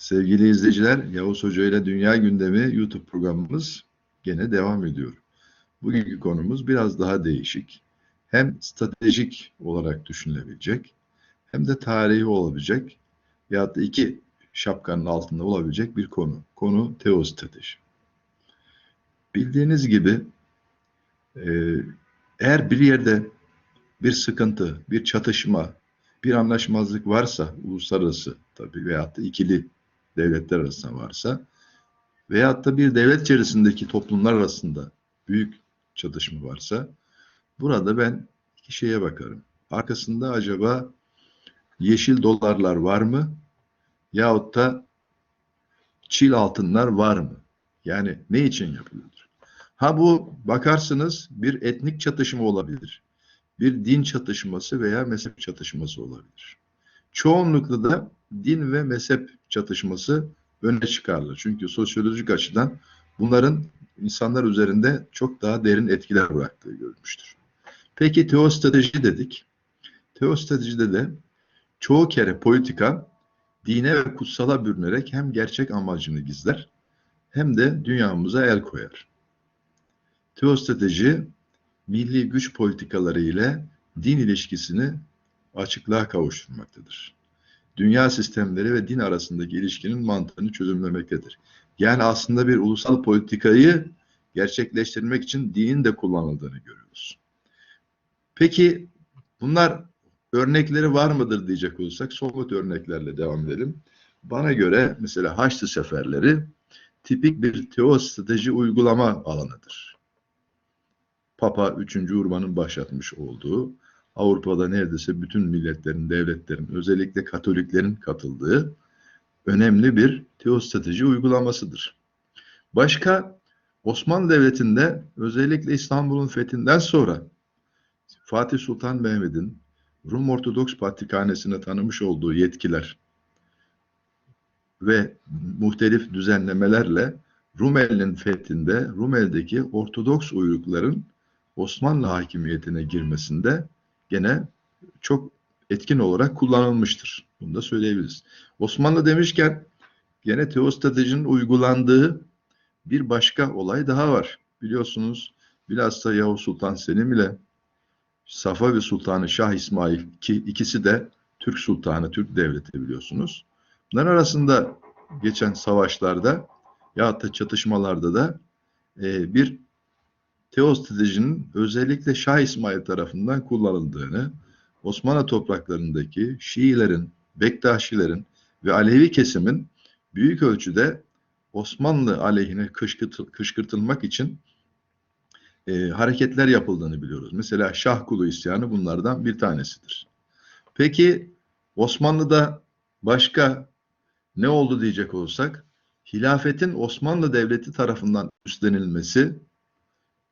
Sevgili izleyiciler, Yavuz Hoca ile Dünya Gündemi YouTube programımız gene devam ediyor. Bugünkü konumuz biraz daha değişik. Hem stratejik olarak düşünülebilecek, hem de tarihi olabilecek veyahut da iki şapkanın altında olabilecek bir konu. Konu teostrateji. Bildiğiniz gibi e, eğer bir yerde bir sıkıntı, bir çatışma, bir anlaşmazlık varsa uluslararası tabii veyahut da ikili devletler arasında varsa veyahut da bir devlet içerisindeki toplumlar arasında büyük çatışma varsa burada ben iki şeye bakarım. Arkasında acaba yeşil dolarlar var mı? Yahut da çil altınlar var mı? Yani ne için yapılıyordur? Ha bu bakarsınız bir etnik çatışma olabilir. Bir din çatışması veya mezhep çatışması olabilir. Çoğunlukla da din ve mezhep çatışması öne çıkarılır. Çünkü sosyolojik açıdan bunların insanlar üzerinde çok daha derin etkiler bıraktığı görülmüştür. Peki teostrateji dedik. Teostratejide de çoğu kere politika dine ve kutsala bürünerek hem gerçek amacını gizler hem de dünyamıza el koyar. Teostrateji milli güç politikaları ile din ilişkisini açıklığa kavuşturmaktadır. Dünya sistemleri ve din arasındaki ilişkinin mantığını çözümlemektedir. Yani aslında bir ulusal politikayı gerçekleştirmek için dinin de kullanıldığını görüyoruz. Peki bunlar örnekleri var mıdır diyecek olursak somut örneklerle devam edelim. Bana göre mesela Haçlı seferleri tipik bir teostrateji uygulama alanıdır. Papa 3. Urban'ın başlatmış olduğu Avrupa'da neredeyse bütün milletlerin, devletlerin, özellikle Katoliklerin katıldığı önemli bir teostrateji uygulamasıdır. Başka Osmanlı Devleti'nde özellikle İstanbul'un fethinden sonra Fatih Sultan Mehmet'in Rum Ortodoks Patrikhanesi'ne tanımış olduğu yetkiler ve muhtelif düzenlemelerle Rumeli'nin fethinde Rumeli'deki Ortodoks uyrukların Osmanlı hakimiyetine girmesinde gene çok etkin olarak kullanılmıştır. Bunu da söyleyebiliriz. Osmanlı demişken gene teostratejinin uygulandığı bir başka olay daha var. Biliyorsunuz bilhassa Yavuz Sultan Selim ile Safavi Sultanı Şah İsmail ki ikisi de Türk Sultanı, Türk Devleti biliyorsunuz. Bunların arasında geçen savaşlarda ya da çatışmalarda da e, bir teostratejinin özellikle Şah İsmail tarafından kullanıldığını, Osmanlı topraklarındaki Şiilerin, Bektaşilerin ve Alevi kesimin büyük ölçüde Osmanlı aleyhine kışkırtıl, kışkırtılmak için e, hareketler yapıldığını biliyoruz. Mesela Şah Kulu isyanı bunlardan bir tanesidir. Peki Osmanlı'da başka ne oldu diyecek olsak, hilafetin Osmanlı Devleti tarafından üstlenilmesi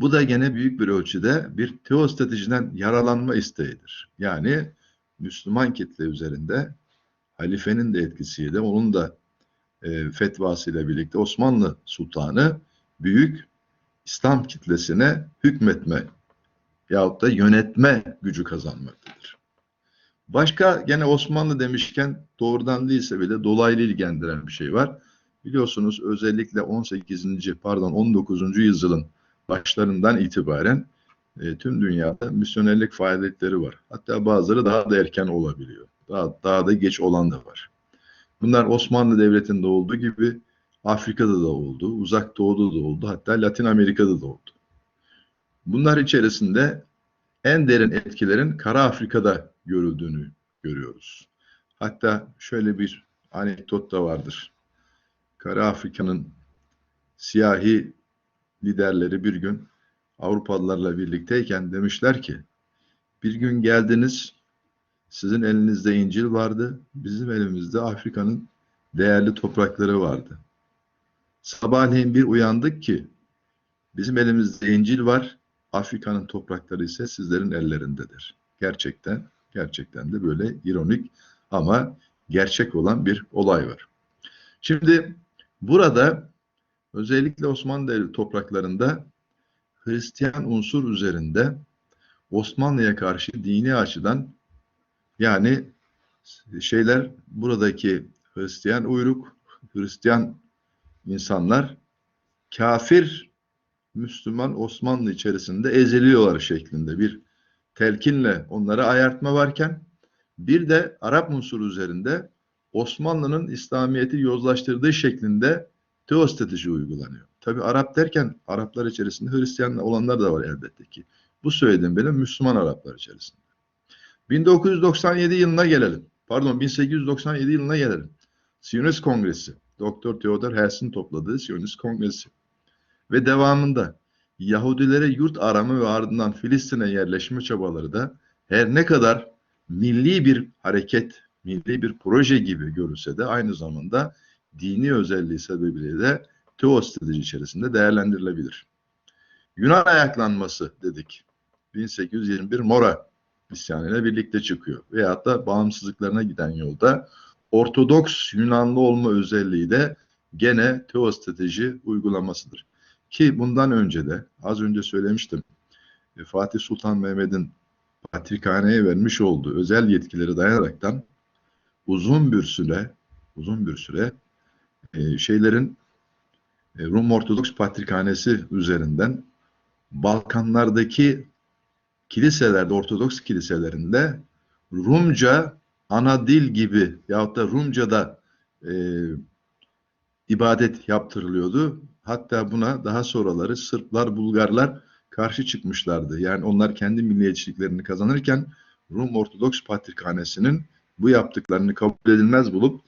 bu da gene büyük bir ölçüde bir teostratejiden yaralanma isteğidir. Yani Müslüman kitle üzerinde halifenin de etkisiyle onun da e, fetvasıyla birlikte Osmanlı Sultanı büyük İslam kitlesine hükmetme yahut da yönetme gücü kazanmaktadır. Başka gene Osmanlı demişken doğrudan değilse bile dolaylı ilgilendiren bir şey var. Biliyorsunuz özellikle 18. pardon 19. yüzyılın başlarından itibaren e, tüm dünyada misyonerlik faaliyetleri var. Hatta bazıları daha da erken olabiliyor. Daha, daha da geç olan da var. Bunlar Osmanlı Devleti'nde olduğu gibi Afrika'da da oldu, Uzak Doğu'da da oldu, hatta Latin Amerika'da da oldu. Bunlar içerisinde en derin etkilerin Kara Afrika'da görüldüğünü görüyoruz. Hatta şöyle bir anekdot da vardır. Kara Afrika'nın siyahi liderleri bir gün Avrupalılarla birlikteyken demişler ki bir gün geldiniz sizin elinizde İncil vardı bizim elimizde Afrika'nın değerli toprakları vardı. Sabahleyin bir uyandık ki bizim elimizde İncil var Afrika'nın toprakları ise sizlerin ellerindedir. Gerçekten gerçekten de böyle ironik ama gerçek olan bir olay var. Şimdi burada özellikle Osmanlı Devleti topraklarında Hristiyan unsur üzerinde Osmanlı'ya karşı dini açıdan yani şeyler buradaki Hristiyan uyruk Hristiyan insanlar kafir Müslüman Osmanlı içerisinde eziliyorlar şeklinde bir telkinle onlara ayartma varken bir de Arap unsuru üzerinde Osmanlı'nın İslamiyet'i yozlaştırdığı şeklinde teostrateji uygulanıyor. Tabi Arap derken Araplar içerisinde Hristiyan olanlar da var elbette ki. Bu söylediğim benim Müslüman Araplar içerisinde. 1997 yılına gelelim. Pardon 1897 yılına gelelim. Siyonist Kongresi. Doktor Theodor Herzl'in topladığı Siyonist Kongresi. Ve devamında Yahudilere yurt arama ve ardından Filistin'e yerleşme çabaları da her ne kadar milli bir hareket, milli bir proje gibi görülse de aynı zamanda dini özelliği sebebiyle de teostrateji içerisinde değerlendirilebilir. Yunan ayaklanması dedik. 1821 Mora isyanıyla birlikte çıkıyor. Veyahut da bağımsızlıklarına giden yolda Ortodoks Yunanlı olma özelliği de gene teostrateji uygulamasıdır. Ki bundan önce de az önce söylemiştim e, Fatih Sultan Mehmet'in Patrikhane'ye vermiş olduğu özel yetkileri dayanaraktan uzun bir süre uzun bir süre e, şeylerin e, Rum Ortodoks Patrikhanesi üzerinden Balkanlardaki kiliselerde, Ortodoks kiliselerinde Rumca ana dil gibi yahut da Rumca'da e, ibadet yaptırılıyordu. Hatta buna daha sonraları Sırplar, Bulgarlar karşı çıkmışlardı. Yani onlar kendi milliyetçiliklerini kazanırken Rum Ortodoks Patrikhanesi'nin bu yaptıklarını kabul edilmez bulup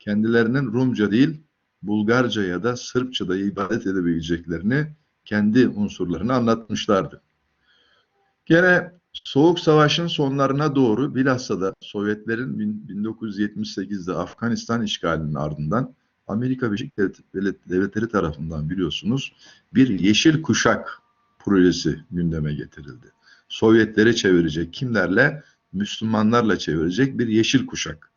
kendilerinin Rumca değil Bulgarca ya da Sırpça'da ibadet edebileceklerini kendi unsurlarını anlatmışlardı. Gene Soğuk Savaş'ın sonlarına doğru bilhassa da Sovyetlerin 1978'de Afganistan işgalinin ardından Amerika Birleşik Devletleri tarafından biliyorsunuz bir yeşil kuşak projesi gündeme getirildi. Sovyetleri çevirecek kimlerle? Müslümanlarla çevirecek bir yeşil kuşak.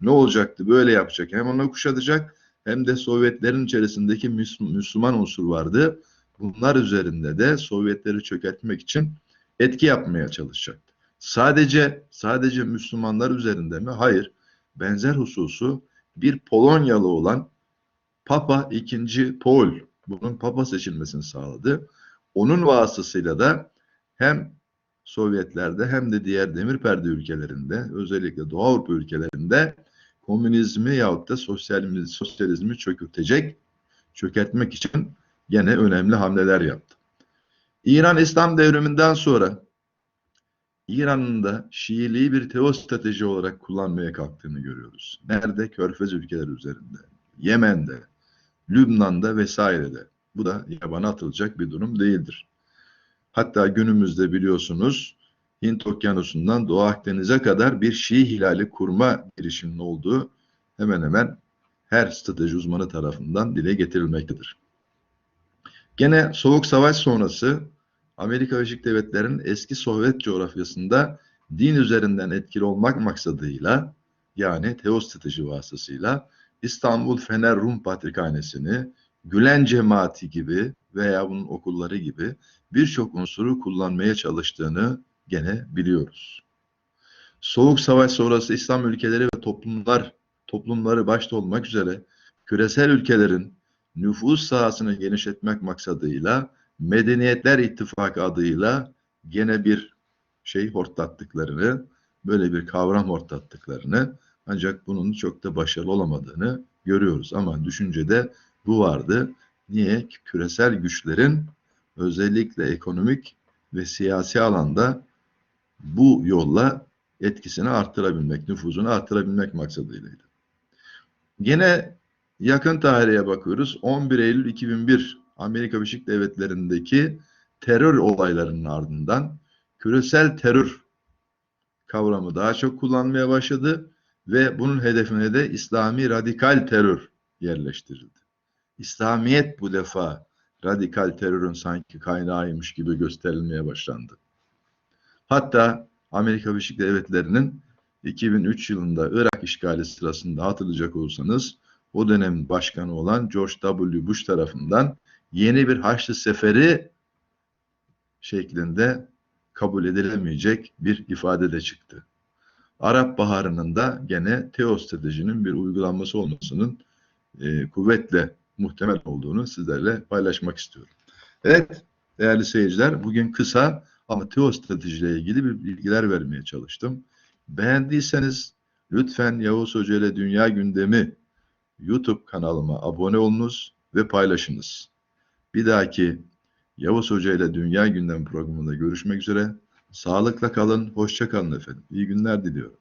Ne olacaktı? Böyle yapacak. Hem onu kuşatacak hem de Sovyetlerin içerisindeki Müslüman unsur vardı. Bunlar üzerinde de Sovyetleri çökertmek için etki yapmaya çalışacaktı. Sadece sadece Müslümanlar üzerinde mi? Hayır. Benzer hususu bir Polonyalı olan Papa II. Paul bunun Papa seçilmesini sağladı. Onun vasıtasıyla da hem Sovyetlerde hem de diğer demir perde ülkelerinde özellikle Doğu Avrupa ülkelerinde komünizmi yahut da sosyalizmi, sosyalizmi çökürtecek, çökertmek için yine önemli hamleler yaptı. İran İslam devriminden sonra İran'ın da Şiiliği bir teostrateji olarak kullanmaya kalktığını görüyoruz. Nerede? Körfez ülkeleri üzerinde. Yemen'de, Lübnan'da vesairede. Bu da yabana atılacak bir durum değildir. Hatta günümüzde biliyorsunuz Hint Okyanusu'ndan Doğu Akdeniz'e kadar bir Şii hilali kurma girişiminin olduğu hemen hemen her strateji uzmanı tarafından dile getirilmektedir. Gene Soğuk Savaş sonrası Amerika Birleşik Devletleri'nin eski Sovyet coğrafyasında din üzerinden etkili olmak maksadıyla yani teostrateji vasıtasıyla İstanbul Fener Rum Patrikhanesi'ni Gülen Cemaati gibi veya bunun okulları gibi birçok unsuru kullanmaya çalıştığını gene biliyoruz. Soğuk Savaş sonrası İslam ülkeleri ve toplumlar toplumları başta olmak üzere küresel ülkelerin nüfus sahasını genişletmek maksadıyla Medeniyetler İttifakı adıyla gene bir şey hortlattıklarını, böyle bir kavram hortlattıklarını ancak bunun çok da başarılı olamadığını görüyoruz. Ama düşüncede bu vardı. Niye? Küresel güçlerin özellikle ekonomik ve siyasi alanda bu yolla etkisini arttırabilmek, nüfuzunu arttırabilmek maksadıylaydı. Gene yakın tarihe bakıyoruz. 11 Eylül 2001 Amerika Birleşik Devletleri'ndeki terör olaylarının ardından küresel terör kavramı daha çok kullanmaya başladı ve bunun hedefine de İslami radikal terör yerleştirildi. İslamiyet bu defa radikal terörün sanki kaynağıymış gibi gösterilmeye başlandı. Hatta Amerika Birleşik Devletleri'nin 2003 yılında Irak işgali sırasında hatırlayacak olursanız o dönem başkanı olan George W. Bush tarafından yeni bir Haçlı Seferi şeklinde kabul edilemeyecek bir ifade de çıktı. Arap Baharı'nın da gene teostratejinin bir uygulanması olmasının e, kuvvetle muhtemel olduğunu sizlerle paylaşmak istiyorum. Evet değerli seyirciler bugün kısa ama teostratejiyle ilgili bir bilgiler vermeye çalıştım. Beğendiyseniz lütfen Yavuz Hoca ile Dünya Gündemi YouTube kanalıma abone olunuz ve paylaşınız. Bir dahaki Yavuz Hoca ile Dünya Gündemi programında görüşmek üzere. Sağlıkla kalın, hoşça kalın efendim. İyi günler diliyorum.